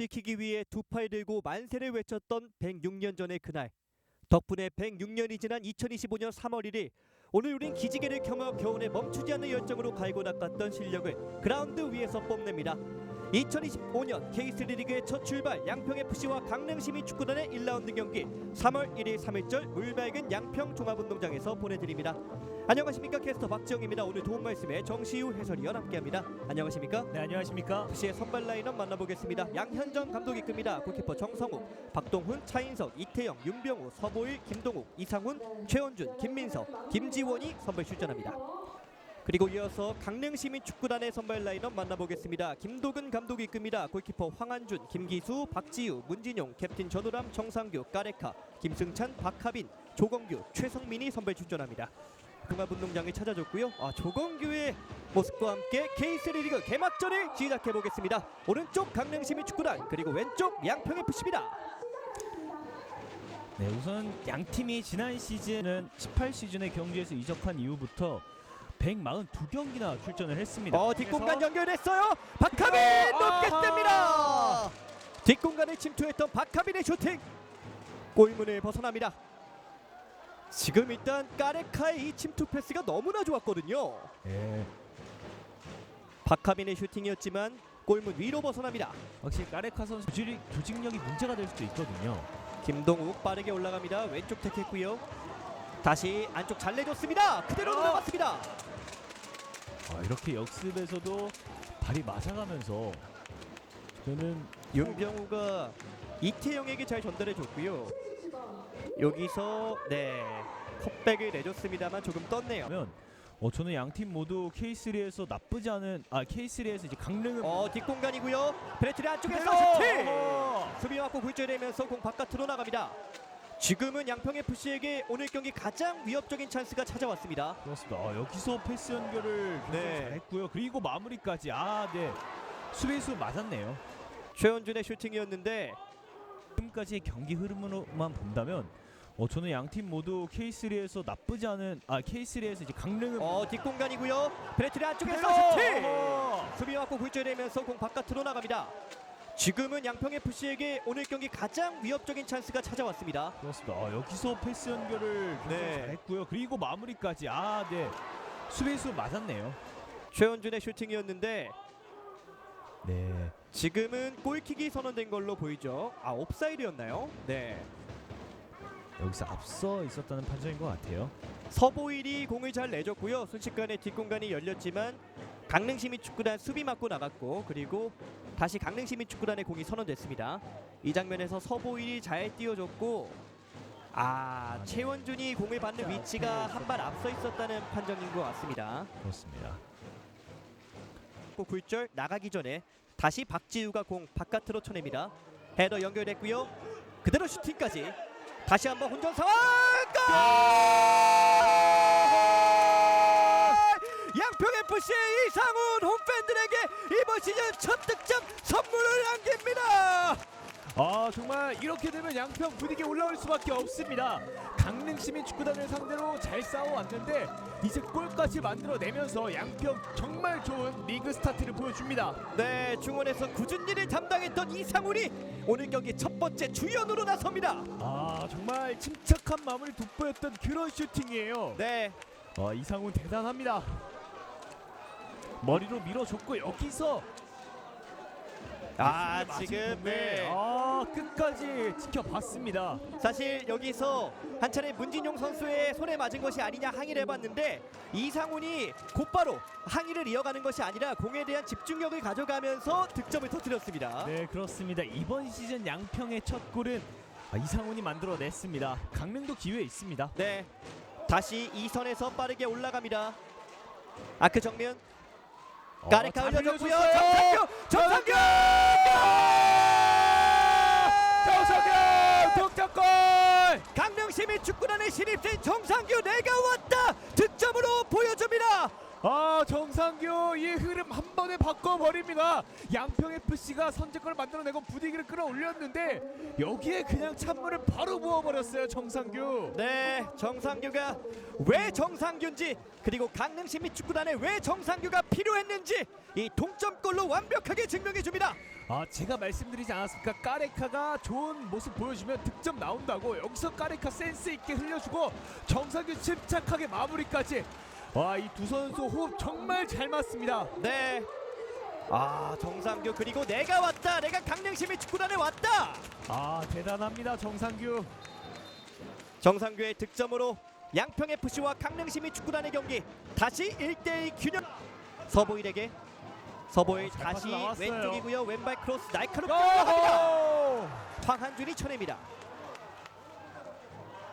지키기 위해 두 팔 들고 만세를 외쳤던 106년 전의 그날. 덕분에 106년이 지난 2025년 3월 1일 오늘 우린 기지개를 켜며 겨울에 멈추지 않는 열정으로 갈고 닦았던 실력을 그라운드 위에서 뽐냅니다. 2025년 K3 리그의 첫 출발 양평FC와 강릉시민 축구단의 1라운드 경기 3월 1일 3일절 물맑은 양평 종합운동장에서 보내드립니다. 안녕하십니까 캐스터 박지영입니다. 오늘 도움 말씀에 정시우 해설위원 함께합니다. 안녕하십니까? 네 안녕하십니까 FC의 선발 라인업 만나보겠습니다. 양현정 감독이 끕니다. 골키퍼 정성욱, 박동훈, 차인석, 이태영, 윤병우, 서보일, 김동욱, 이상훈, 최원준, 김민석, 김지원이 선발 출전합니다. 그리고 이어서 강릉시민축구단의 선발 라인업 만나보겠습니다. 김도근 감독이 이끕니다. 골키퍼 황한준, 김기수, 박지우, 문진용, 캡틴 전우람, 정상규, 까레카, 김승찬, 박하빈, 조건규, 최성민이 선발 출전합니다. 종합운동장을 찾아줬고요. 아, 조건규의 모습과 함께 K3 리그 개막전을 시작해 보겠습니다. 오른쪽 강릉시민 축구단 그리고 왼쪽 양평FC입니다. 네 우선 양 팀이 지난 시즌은 18 시즌의 경기에서 이적한 이후부터 142경기나 출전을 했습니다. 어 뒷공간 연결했어요. 박하빈 어, 높게 아하. 뜹니다. 뒷공간을 침투했던 박하빈의 슈팅 골문을 벗어납니다. 지금 일단 까레카의 이 침투 패스가 너무나 좋았거든요. 예, 박하빈의 슈팅이었지만 골문 위로 벗어납니다. 확실히 까레카 선수 조직, 조직력이 문제가 될 수도 있거든요. 김동욱 빠르게 올라갑니다. 왼쪽 택했고요. 다시 안쪽 잘 내줬습니다. 그대로 어. 들어갔습니다. 아, 이렇게 역습에서도 발이 맞아가면서 저는 윤병우가 이태영에게 잘 전달해 줬고요. 여기서 네 컵백을 내줬습니다만 조금 떴네요. 하면 어 저는 양 팀 모두 K3에서 나쁘지 않은 아 K3에서 이제 강릉은 어 뒷공간이고요. 브레트리 안쪽에서 그대로! 슈팅. 수비 맞고 굴절되면서 공 바깥으로 나갑니다. 지금은 양평 FC에게 오늘 경기 가장 위협적인 찬스가 찾아왔습니다. 그렇습니다. 아, 여기서 패스 연결을 굉장히 네. 잘했고요. 그리고 마무리까지 아 네. 수비수 맞았네요. 최원준의 슈팅이었는데 지금까지의 경기 흐름으로만 본다면 어 저는 양 팀 모두 K3에서 나쁘지 않은 아 K3에서 이제 강릉은 어 뒷공간이고요. 브레트리 안쪽에서! 슈팅. 수비 맞고 굴절되면서 공 바깥으로 나갑니다. 지금은 양평 FC에게 오늘 경기 가장 위협적인 찬스가 찾아왔습니다. 그렇습니다. 아, 여기서 패스 연결을 굉장히 네. 잘했고요. 그리고 마무리까지 아 네. 수비수 맞았네요. 최원준의 슈팅이었는데 네. 지금은 골킥이 선언된 걸로 보이죠. 아 옵사이드였나요? 네. 여기서 앞서 있었다는 판정인 것 같아요. 서보일이 공을 잘 내줬고요. 순식간에 뒷공간이 열렸지만 강릉시민축구단 수비 맞고 나갔고 그리고 다시 강릉시민축구단의 공이 선언됐습니다. 이 장면에서 서보일이 잘 띄워줬고 아 네. 최원준이 공을 받는 위치가 한 발 앞서 있었다는 판정인 것 같습니다. 그렇습니다. 고 굴절 나가기 전에 다시 박지우가 공 바깥으로 쳐냅니다. 헤더 연결됐고요. 그대로 슈팅까지 다시 한번 혼전 상황 골! 양평 FC의 이상훈 홈팬들에게 이번 시즌 첫 득점 선물을 안깁니다. 아 정말 이렇게 되면 양평 분위기 올라올 수밖에 없습니다. 강릉 시민 축구단을 상대로 잘 싸워왔는데 이제 골까지 만들어내면서 양평 정말 좋은 리그 스타트를 보여줍니다. 네, 중원에서 굳은 일을 담당했던 이상훈이 오늘 경기 첫 번째 주연으로 나섭니다. 아 정말 침착한 마무리 돋보였던 그런 슈팅이에요. 네, 아 이상훈 대단합니다. 머리로 밀어줬고 여기서 아 맞은 지금 네. 아 끝까지 지켜봤습니다. 사실 여기서 한 차례 문진용 선수의 손에 맞은 것이 아니냐 항의를 해봤는데 이상훈이 곧바로 항의를 이어가는 것이 아니라 공에 대한 집중력을 가져가면서 득점을 터뜨렸습니다. 네 그렇습니다. 이번 시즌 양평의 첫 골은 아, 이상훈이 만들어냈습니다. 강릉도 기회 있습니다. 네, 다시 이 선에서 빠르게 올라갑니다. 아크 정면 까레카 어, 잘 흘려줬고요. 흘려줬어요. 정상규, 정상규! 정석현 동점골! 강릉시민 축구단의 신입생 정상규 내가 왔다 득점으로 보여줍니다. 아 정상규 이 흐름 한 번에 바꿔버립니다. 양평 FC가 선제골을 만들어내고 분위기를 끌어올렸는데 여기에 그냥 찬물을 바로 부어버렸어요 정상규. 네, 정상규가 왜 정상규인지 그리고 강릉시민 축구단에 왜 정상규가 필요했는지 이 동점골로 완벽하게 증명해 줍니다. 아 제가 말씀드리지 않았습니까? 까레카가 좋은 모습 보여주면 득점 나온다고 여기서 까레카 센스 있게 흘려주고 정상규 침착하게 마무리까지. 와 이 두 선수 호흡 정말 잘 맞습니다. 네. 아, 정상규 그리고 내가 왔다. 내가 강릉시민 축구단에 왔다. 아 대단합니다 정상규. 정상규의 득점으로 양평 FC와 강릉시민 축구단의 경기 다시 1대1 균형. 서보일에게 서보일 어, 잘 다시 빠져나왔어요. 왼쪽이고요. 왼발 크로스 날카롭게 들어갑니다. 고! 황한준이 쳐냅니다.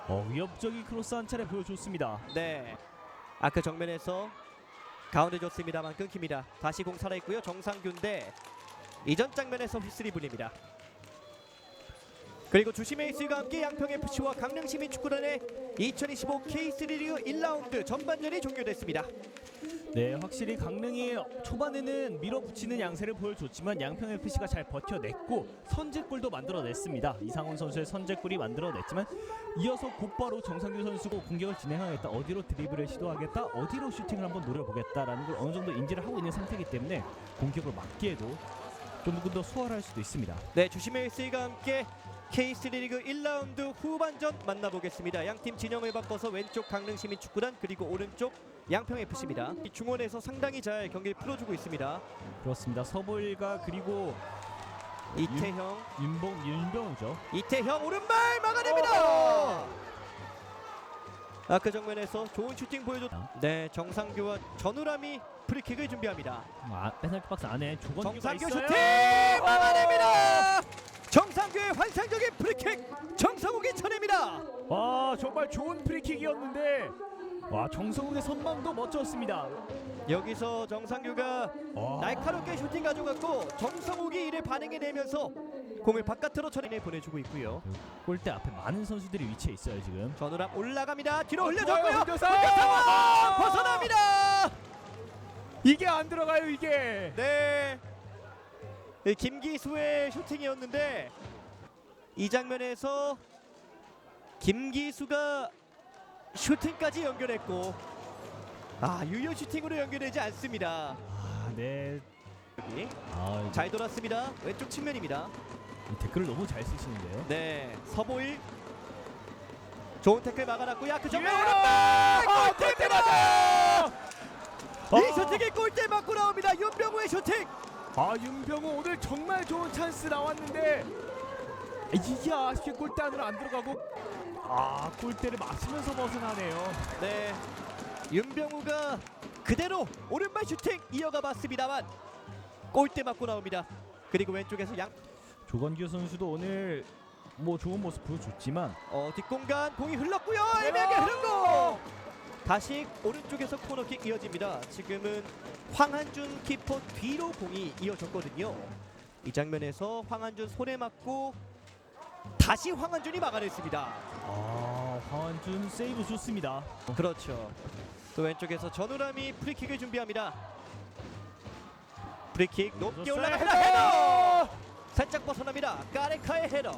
어, 위협적인 크로스 한 차례 보여줬습니다. 네. 아크 정면에서 가운데 줬습니다만 끊깁니다. 다시 공 살아있고요. 정상규인데 이전 장면에서 휘슬이 불립니다. 그리고 주심 에이스가 함께 양평 FC와 강릉시민 축구단의 2025 K3 리그 1라운드 전반전이 종료됐습니다. 네, 확실히 강릉이 초반에는 밀어붙이는 양세를 보여줬지만 양평 FC가 잘 버텨냈고 선제골도 만들어냈습니다. 이상훈 선수의 선제골이 만들어냈지만 이어서 곧바로 정상규 선수가 공격을 진행하겠다, 어디로 드리블을 시도하겠다, 어디로 슈팅을 한번 노려보겠다라는 걸 어느 정도 인지를 하고 있는 상태이기 때문에 공격을 막기에도 조금 더 수월할 수도 있습니다. 네, 주심 에이스가 함께 K3 리그 1라운드 후반전 만나보겠습니다. 양팀 진영을 바꿔서 왼쪽 강릉시민 축구단 그리고 오른쪽 양평 FC입니다. 이 중원에서 상당히 잘 경기를 풀어주고 있습니다. 그렇습니다. 서보일과 그리고 이태형, 윤봉 윤병우죠. 이태형 오른발 막아냅니다. 아그 정면에서 좋은 슈팅 보여줬. 네, 정상규와 전우람이 프리킥을 준비합니다. 아, 페널티 박스 안에 조건규가 정상규 있어요. 슈팅 막아냅니다. 정상규의 환상적인 프리킥 정성욱이 쳐냅니다. 와 정말 좋은 프리킥이었는데 와 정성욱의 선방도 멋졌습니다. 여기서 정상규가 와, 날카롭게 슈팅 가져갔고 정성욱이 이를 반응해 내면서 공을 바깥으로 쳐내 보내주고 있고요. 골대 앞에 많은 선수들이 위치해 있어요 지금. 전우람 올라갑니다. 뒤로 어, 흘려줬고요. 좋아요! 상황 벗어납니다. 이게 안 들어가요 이게. 네. 이 김기수의 슈팅이었는데 이 장면에서 김기수가 슈팅까지 연결했고 아 유효 슈팅으로 연결되지 않습니다. 아 네. 여기 아 이거 잘 돌았습니다. 왼쪽 측면입니다. 이 댓글을 너무 잘 쓰시는데요. 네, 서보일 좋은 태클 막아놨고요. 그 정면 예! 오른발 아, 골대 골대 맞아! 이 아. 슈팅이 골대 맞고 나옵니다. 윤병우의 슈팅. 아 윤병우 오늘 정말 좋은 찬스 나왔는데 이게 아쉽게 골대 안으로 안 들어가고 아 골대를 맞으면서 벗어나네요. 네, 윤병우가 그대로 오른발 슈팅 이어가 봤습니다만 골대 맞고 나옵니다. 그리고 왼쪽에서 양 조건규 선수도 오늘 뭐 좋은 모습 보여줬지만 어, 뒷공간 공이 흘렀고요. 애매하게 흐른 거. 다시 오른쪽에서 코너킥 이어집니다. 지금은 황한준 키퍼 뒤로 공이 이어졌거든요. 이 장면에서 황한준 손에 맞고 다시 황한준이 막아냈습니다. 아 황한준 세이브 좋습니다. 그렇죠. 또 왼쪽에서 전우람이 프리킥을 준비합니다. 프리킥 높게 올라갑니다. 헤더! 살짝 벗어납니다. 까레카의 헤더.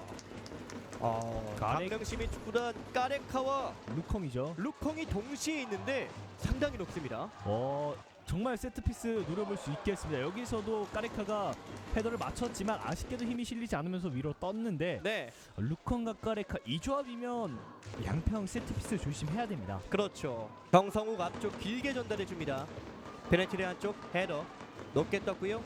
어, 까레- 강릉시민 축구단 까레카와 루컹이죠. 루콩이 동시에 있는데 상당히 높습니다. 어 정말 세트피스 노려볼 수 있겠습니다. 여기서도 까레카가 헤더를 맞췄지만 아쉽게도 힘이 실리지 않으면서 위로 떴는데 네, 루컨과 까레카 이 조합이면 양평 세트피스 조심해야 됩니다. 그렇죠. 정성욱 앞쪽 길게 전달해 줍니다. 베네티레 한쪽 헤더 높게 떴고요.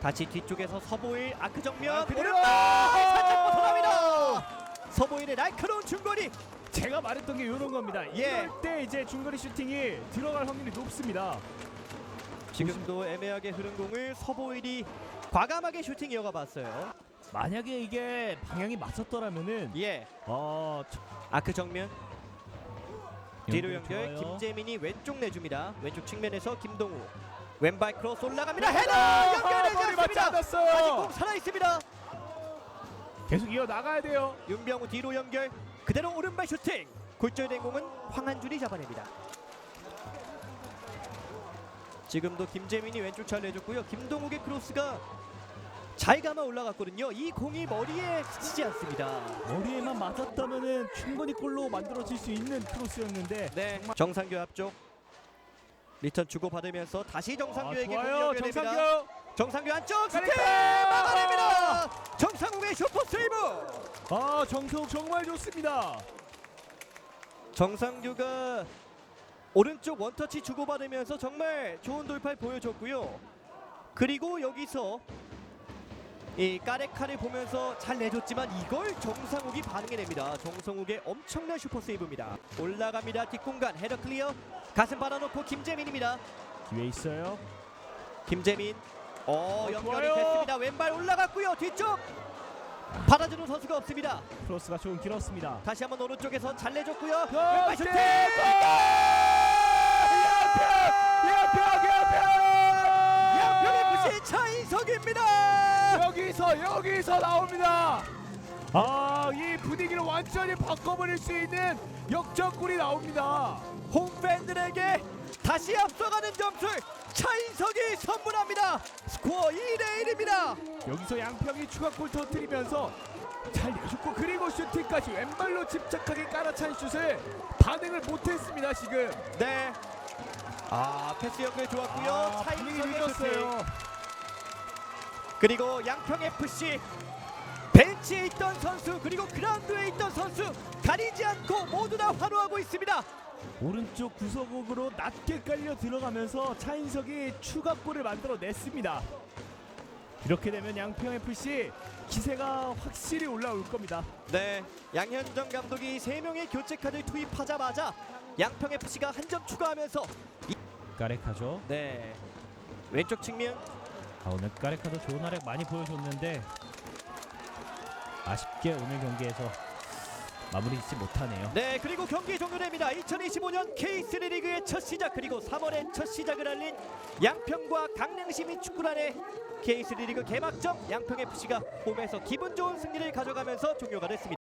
다시 뒤쪽에서 서보일 아크 정면 아, 그대로! 오른발 살짝 벗어납니다. 서보일의 날카로운 중거리 제가 말했던 게 이런 겁니다. 예. 이럴 때 이제 중거리 슈팅이 들어갈 확률이 높습니다. 지금도 애매하게 흐른 공을 서보일이 과감하게 슈팅 이어가 봤어요. 만약에 이게 방향이 맞췄더라면은 예, 어 아크 정면 뒤로 연결 좋아요. 김재민이 왼쪽 내줍니다. 왼쪽 측면에서 김동우 왼발 크로스 올라갑니다. 헤더 아, 연결되지 머리 맞지 않습니다. 아직 않았어요. 공 살아 있습니다. 계속 이어 나가야 돼요. 윤병우 뒤로 연결 그대로 오른발 슈팅 골절된 공은 황한준이 잡아냅니다. 지금도 김재민이 왼쪽 잘 내줬고요. 김동욱의 크로스가 잘 감아 올라갔거든요. 이 공이 머리에 스치지 않습니다. 머리에만 맞았다면은 충분히 골로 만들어질 수 있는 크로스였는데 네, 정상규 앞쪽 리턴 주고 받으면서 다시 정상규에게 아, 좋아요. 정상규 정상규 안쪽 스텝! 막아냅니다. 정상욱의 슈퍼 세이브. 아 정성 정말 좋습니다 정상규가 오른쪽 원터치 주고 받으면서 정말 좋은 돌파를 보여줬고요. 그리고 여기서 이 까레카를 보면서 잘 내줬지만 이걸 정상욱이 반응해냅니다. 정상욱의 엄청난 슈퍼 세이브입니다. 올라갑니다. 뒷공간 헤더 클리어 가슴 받아놓고 김재민입니다. 뒤에 있어요 김재민 어 어, 연결이 좋아요. 됐습니다. 왼발 올라갔고요. 뒤쪽 받아주는 선수가 없습니다. 크로스가 조금 길었습니다 다시 한번 오른쪽에서 잘 내줬고요. 그 왼발 슈팅! 슈팅! 양평 양평 FC 차인석입니다. 여기서 여기서 나옵니다. 아, 이 분위기를 완전히 바꿔버릴 수 있는 역전골이 나옵니다. 홈팬들에게 다시 앞서가는 점수 차인석이 선물합니다. 스코어 2대 1입니다. 여기서 양평이 추가골 터뜨리면서 잘 내줬고 그리고 슈팅까지 왼발로 집착하게 깔아찬 슛을 반응을 못했습니다 지금. 네. 아 패스 연결 좋았고요. 아, 분위기 차인석의 슈팅. 늦었어요. 그리고 양평 FC 벤치에 있던 선수 그리고 그라운드에 있던 선수 가리지 않고 모두 다 환호하고 있습니다. 오른쪽 구석으로 낮게 깔려 들어가면서 차인석이 추가골을 만들어 냈습니다. 이렇게 되면 양평 FC 기세가 확실히 올라올 겁니다. 네, 양현정 감독이 세 명의 교체 카드를 투입하자마자 양평 FC가 한 점 추가하면서 까레카죠. 네 왼쪽 측면 아, 오늘 까레카도 좋은 활약 많이 보여줬는데 아쉽게 오늘 경기에서 마무리 짓지 못하네요. 네 그리고 경기 종료됩니다. 2025년 K3 리그의 첫 시작 그리고 3월의 첫 시작을 알린 양평과 강릉시민 축구단의 K3 리그 개막전 양평 FC가 홈에서 기분 좋은 승리를 가져가면서 종료가 됐습니다.